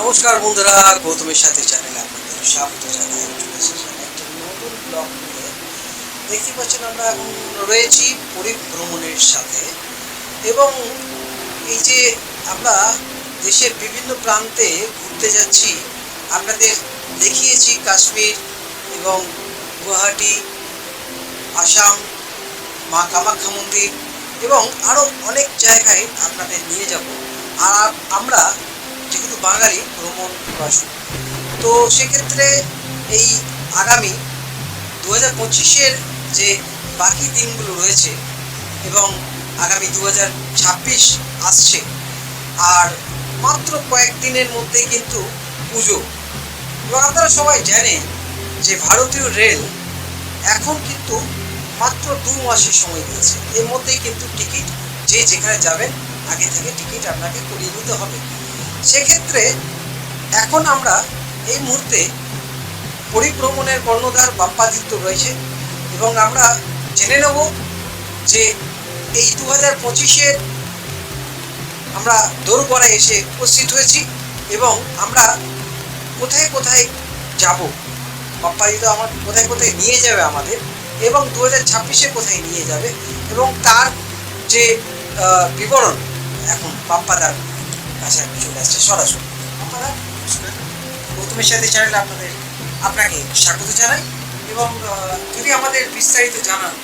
নমস্কার বন্ধুরা, গৌতমের সাথে চ্যানেলে আপনাদের স্বাগত জানাই। চলে এসেছি একটা নতুন ব্লগ নিয়ে। দেখতে পাচ্ছেন আমরা এখন রয়েছি পরিভ্রমণের সাথে। এবং এই যে আমরা দেশের বিভিন্ন প্রান্তে ঘুরতে যাচ্ছি, আপনাদের দেখিয়েছি কাশ্মীর এবং গুয়াহাটি, আসাম, মা কামাখ্যা মন্দির এবং আরও অনেক জায়গায় আপনাদের নিয়ে যাব। আর আমরা যেহেতু বাঙালি, ভ্রমণ পিপাসু তো সেক্ষেত্রে এই আগামী দু হাজার পঁচিশের যে বাকি দিনগুলো রয়েছে এবং আগামী দু হাজার ছাব্বিশ আসছে, আর মাত্র কয়েকদিনের মধ্যে কিন্তু পুজো। এবং আপনারা সবাই জানেন যে ভারতীয় রেল এখন কিন্তু মাত্র দু মাসের সময় দিয়েছে। এর মধ্যেই কিন্তু টিকিট, যে যেখানে যাবেন, আগে থেকে টিকিট আপনাকে করিয়ে নিতে হবে। সেক্ষেত্রে এখন আমরা এই মুহূর্তে পরিভ্রমণের কর্ণধার বাপ্পাদিত্য রয়েছে এবং আমরা জেনে নেব যে এই দু হাজার পঁচিশের আমরা দোরগড়ায় এসে উপস্থিত হয়েছি এবং আমরা কোথায় কোথায় যাব? বাপ্পাদিত্য আমার কোথায় কোথায় নিয়ে যাবে আমাদের এবং দু হাজার ছাব্বিশে কোথায় নিয়ে যাবে এবং তার যে বিবরণ এখন বাপ্পাদার কাছে আমি চলে আসছে, সরাসরি। নমস্কার গৌতমের সাথে চ্যানেলে আপনাদের, আপনাকে স্বাগত জানাই এবং যদি আমাদের বিস্তারিত জানান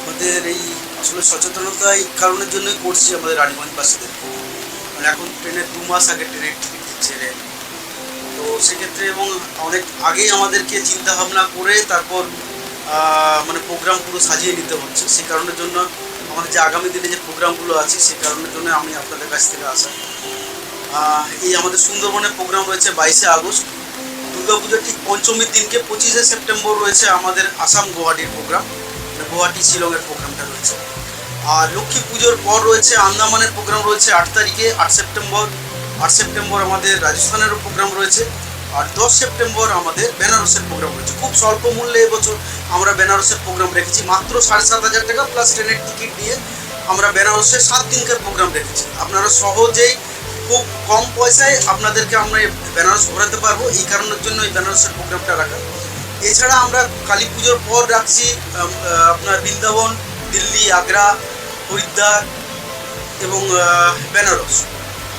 আমাদের এই আসলে সচেতনতা এই কারণের জন্যই করছি আমাদের রানীগঞ্জ বাসীদের। মানে এখন ট্রেনের দু মাস আগে ট্রেনের টিকিট দিচ্ছে রেল তো সেক্ষেত্রে এবং অনেক আগেই আমাদেরকে চিন্তা ভাবনা করে তারপর মানে প্রোগ্রাম পুরো সাজিয়ে নিতে হচ্ছে। সেই কারণের জন্য আমাদের যে আগামী দিনে যে প্রোগ্রামগুলো আছে, সেই কারণের জন্য আমি আপনাদের কাছ থেকে আসা এই আমাদের সুন্দরবনের প্রোগ্রাম রয়েছে বাইশে আগস্ট। দুর্গাপুজোর ঠিক পঞ্চমীর দিনকে পঁচিশে সেপ্টেম্বর রয়েছে আমাদের আসাম গুয়াহাটির প্রোগ্রাম মানে গুয়াহাটি শিলংয়ের প্রোগ্রামটা রয়েছে। আর লক্ষ্মী পুজোর পর রয়েছে আন্দামানের প্রোগ্রাম রয়েছে আট তারিখে, আট সেপ্টেম্বর। আট সেপ্টেম্বর আমাদের রাজস্থানেরও প্রোগ্রাম রয়েছে। আর দশ সেপ্টেম্বর আমাদের বেনারসের প্রোগ্রাম রয়েছে। খুব স্বল্প মূল্যে এবছর আমরা বেনারসের প্রোগ্রাম রেখেছি। মাত্র সাড়ে সাত হাজার টাকা প্লাস ট্রেনের টিকিট দিয়ে আমরা বেনারসে সাত দিনকার প্রোগ্রাম রেখেছি। আপনারা সহজেই খুব কম পয়সায় আপনাদেরকে আমরা বেনারস ঘোরাতে পারব। এই কারণের জন্য এই বেনারসের প্রোগ্রামটা রাখা। এছাড়া আমরা কালী পুজোর পর রাখছি আপনার বৃন্দাবন, দিল্লি, আগ্রা, হরিদ্বার এবং বেনারস।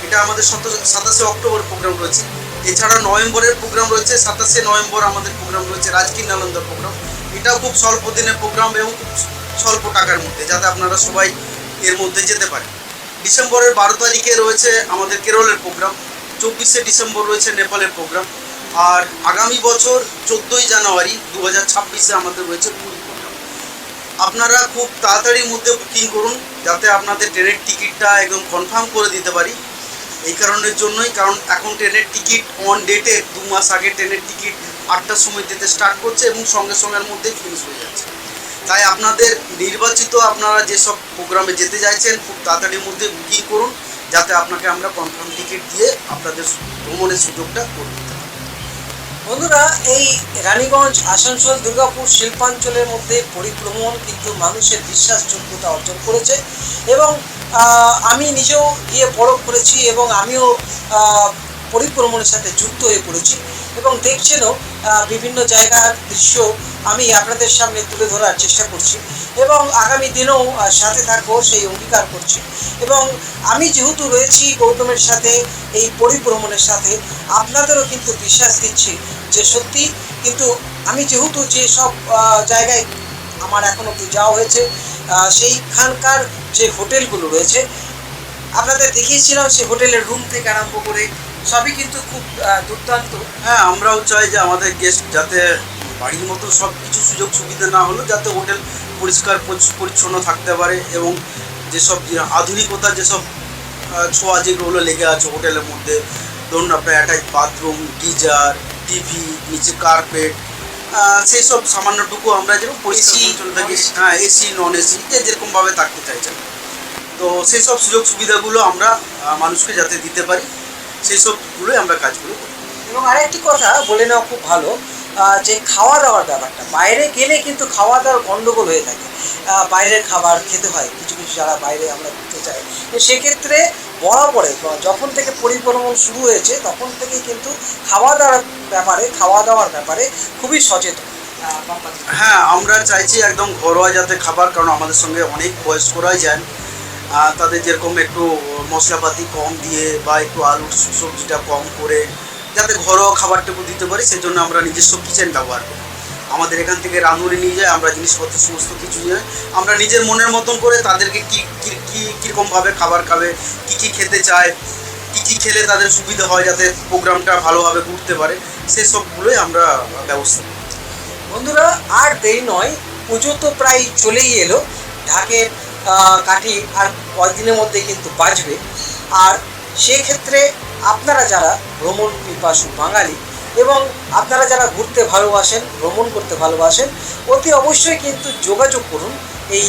এটা আমাদের সত, সাতাশে অক্টোবর প্রোগ্রাম রয়েছে। এছাড়া নভেম্বরের প্রোগ্রাম রয়েছে, সাতাশে নভেম্বর আমাদের প্রোগ্রাম রয়েছে রাজকীয় নালন্দা প্রোগ্রাম এটাও খুব স্বল্প দিনের প্রোগ্রাম এবং খুব স্বল্প টাকার মধ্যে, যাতে আপনারা সবাই এর মধ্যে যেতে পারেন। ডিসেম্বরের বারো তারিখে রয়েছে আমাদের কেরলের প্রোগ্রাম চব্বিশে ডিসেম্বর রয়েছে নেপালের প্রোগ্রাম আর আগামী বছর চোদ্দোই জানুয়ারি দু হাজার ছাব্বিশে আমাদের রয়েছে পুরী প্রোগ্রাম আপনারা খুব তাড়াতাড়ির মধ্যে বুকিং করুন, যাতে আপনাদের ট্রেনের টিকিটটা একদম কনফার্ম করে দিতে পারি। এই কারণের জন্যই, কারণ এখন ট্রেনের টিকিট অন ডেটে দু মাস আগে ট্রেনের টিকিট আটটার সময় দিতে স্টার্ট করছে এবং সঙ্গে সঙ্গের মধ্যেই ফিনিশ হয়ে যাচ্ছে। তাই আপনাদের নির্বাচিত আপনারা যেসব প্রোগ্রামে যেতে চাইছেন, খুব তাড়াতাড়ির মধ্যে বুকিং করুন, যাতে আপনাকে আমরা কনফার্ম টিকিট দিয়ে আপনাদের ভ্রমণের সুযোগটা করে দিতে বন্ধুরা, এই রানীগঞ্জ, আসানসোল, দুর্গাপুর শিল্পাঞ্চলের মধ্যে পরিভ্রমণ কিন্তু মানুষের বিশ্বাসযোগ্যতা অর্জন করেছে এবং আমি নিজেও গিয়ে পরখ করেছি এবং আমিও পরিভ্রমণের সাথে যুক্ত হয়ে পড়েছি এবং দেখছেনও বিভিন্ন জায়গার দৃশ্য আমি আপনাদের সামনে তুলে ধরার চেষ্টা করছি এবং আগামী দিনেও সাথে থাকব, সেই অঙ্গীকার করছি। এবং আমি যেহেতু রয়েছি গৌতমের সাথে, এই পরিভ্রমণের সাথে, আপনাদেরও কিন্তু বিশ্বাস দিচ্ছি যে সত্যি কিন্তু আমি যেহেতু যে সব জায়গায় আমার এখন অব্দি যাওয়া হয়েছে সেইখানকার যে হোটেলগুলো রয়েছে আপনাদের দেখিয়েছিলাম সে হোটেলের রুম থেকে আরম্ভ করে সবই কিন্তু খুব দুর্দান্ত। হ্যাঁ আমরাও চাই যে আমাদের গেস্ট যাতে বাড়ির মতো সব কিছু সুযোগ সুবিধা না হলেও যাতে হোটেল পরিষ্কার পরিচ্ছন্ন থাকতে পারে এবং যেসব আধুনিকতার যেসব ছোঁয়া যেগুলো লেগে আছে হোটেলের মধ্যে ধরুন আপনার অ্যাটাচ বাথরুম গিজার টিভি নিচে কার্পেট সেই সব সামান্যটুকু আমরা যেরকম পরিষ্কার থাকি হ্যাঁ এসি নন এসি যে যেরকমভাবে থাকতে চাইছেন। তো সেই সব সুযোগ সুবিধাগুলো আমরা মানুষকে যাতে দিতে পারি সেই সবগুলোই আমরা কাজগুলো করি। এবং আরেকটি কথা বলে নেওয়া খুব ভালো যে খাওয়া দাওয়ার ব্যাপারটা। বাইরে গেলে কিন্তু খাওয়া দাওয়ার গণ্ডগোল হয়ে থাকে। বাইরের খাবার খেতে হয় কিছু কিছু যারা বাইরে আমরা ঘুরতে চাই। তো সেক্ষেত্রে বরাবরে যখন থেকে পরিভ্রমণ শুরু হয়েছে তখন থেকে কিন্তু খাওয়া দাওয়ার ব্যাপারে খাওয়া দাওয়ার ব্যাপারে খুবই সচেতন। হ্যাঁ আমরা চাইছি একদম ঘরোয়া যাতে খাবার কারণ আমাদের সঙ্গে অনেক বয়স্করাই যান। আহ, তাদের যেরকম একটু মশলাপাতি কম দিয়ে বা একটু আলু সবজিটা কম করে যাতে ঘরোয়া খাবারটুকু দিতে পারি, সেজন্য আমরা নিজস্ব কিচেন ব্যবহার করি। আমাদের এখান থেকে রাঁধুনি নিয়ে যায়, আমরা জিনিসপত্র সমস্ত কিছু নিয়ে আমরা নিজের মনের মতন করে তাদেরকে কী কী কী কীরকমভাবে খাবার খাবে, কী কী খেতে চায়, কী কী খেলে তাদের সুবিধা হয় যাতে প্রোগ্রামটা ভালোভাবে ঘুরতে পারে সেসবগুলোই আমরা ব্যবস্থা করি। বন্ধুরা, আর দেরি নয়, পুজো তো প্রায় চলেই এলো। ঢাকের কাঠি আর কয়েকদিনের মধ্যে কিন্তু বাজবে। আর সেক্ষেত্রে আপনারা যারা ভ্রমণ পিপাসু বাঙালি এবং আপনারা যারা ঘুরতে ভালোবাসেন, ভ্রমণ করতে ভালোবাসেন, অতি অবশ্যই কিন্তু যোগাযোগ করুন এই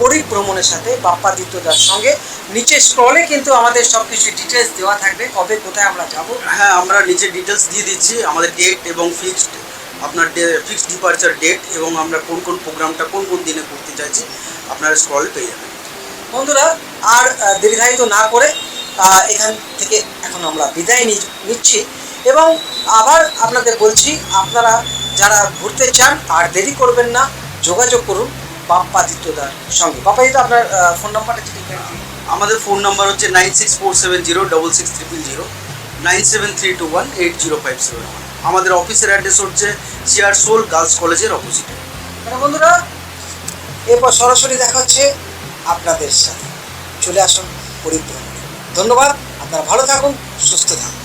পরিভ্রমণের সাথে বাপ্পাদিত্যদার সঙ্গে। নিচে স্ক্রলে কিন্তু আমাদের সব কিছু ডিটেলস দেওয়া থাকবে, কবে কোথায় আমরা যাব। হ্যাঁ আমরা নিচে ডিটেলস দিয়ে দিচ্ছি, আমাদের ডেট এবং ফিক্সড আপনার ফিক্সড ডিপার্চার ডেট এবং আমরা কোন কোন প্রোগ্রামটা কোন কোন দিনে করতে চাইছি। আপনারা স্ক্রল পেয়ে যাবেন। বন্ধুরা আর দীর্ঘায়িত না করে এখান থেকে এখন আমরা বিদায় নিচ্ছি এবং আবার আপনাদের বলছি আপনারা যারা ঘুরতে চান আর দেরি করবেন না যোগাযোগ করুন বাপ্পাদিত্যদার সঙ্গে। বাপ্পাদিত্য আপনার ফোন নাম্বারটা যদি আমাদের ফোন নাম্বার হচ্ছে nine six four seven zero double six triple zero nine seven three two one eight zero five seven আমাদের অফিসের অ্যাড্রেস হচ্ছে চেয়ার সোল গার্লস কলেজের অপোজিটে বন্ধুরা এরপর সরাসরি দেখা হচ্ছে আপনাদের সাথে। চলে আসুন পরিভ্রমণে ধন্যবাদ, আপনারা ভালো থাকুন, সুস্থ থাকুন।